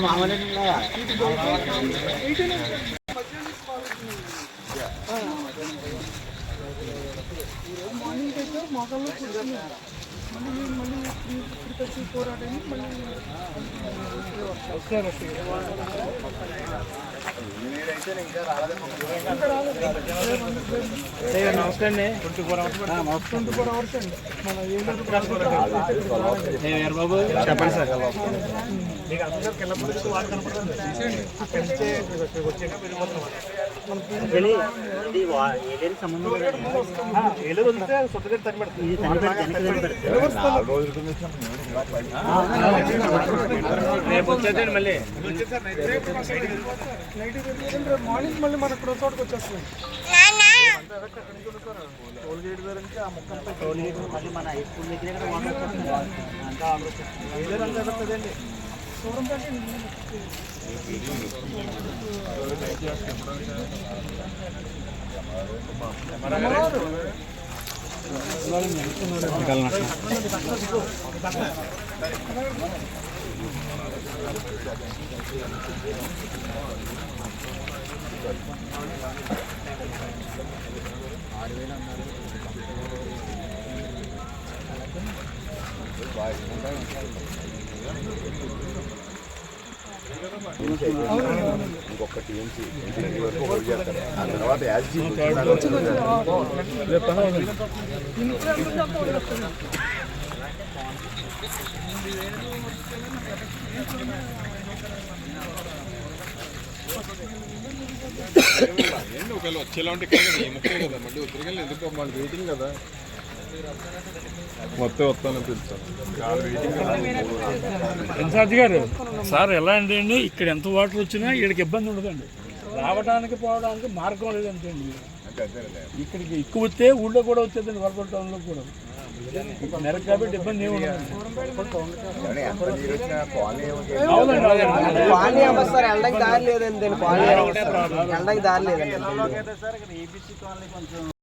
మామూలు twenty four hours twenty four hours అండి. మన ఏలూరు బాబు చెప్పండి సార్. మీకు అందరూ కింద పడి వాడు కనపడుతుంది వచ్చాక ఏలూరు వదిలితే సొంతగడ్డ తని పెడుతుంది రేపు వచ్చేదండి మళ్ళీ మార్నింగ్ మళ్ళీ మన ఇక్కడ చోటుకు వచ్చేస్తున్నాం టోల్గేట్ దగ్గర నుంచి ఆ ముక్క అంతా టోల్గేట్ మళ్ళీ మన హై స్కూల్ దగ్గర అంతా ఏలూరు అంతా వస్తుందండి సూరంపేట ఇంకొక టీఎంసీ ఇంటింటి వరకు హోల్డ్ చేస్తారు ఆ తర్వాత ఒకవేళ వచ్చేలా ఉంటే కదా, కదా మళ్ళీ ఉత్తరకెళ్ళి ఎందుకు మళ్ళీ వెయిటింగ్ కదా. మొత్తం వస్తానని ఇన్ఛార్జ్ గారు సార్ ఎలా అంటే అండి? ఇక్కడ ఎంత వాటర్ వచ్చినా వీళ్ళకి ఇబ్బంది ఉండదండి. రావడానికి పోవడానికి మార్గం లేదంటే అండి. ఇక్కడికి ఎక్కువ వస్తే ఊళ్ళో కూడా వచ్చేదండి వరపల్ టౌన్లో కూడా. నెలకు కాబట్టి ఇబ్బంది ఏమి ఉండదు దారి లేదండి పానీ వెళ్ళడానికి దారి లేదండి.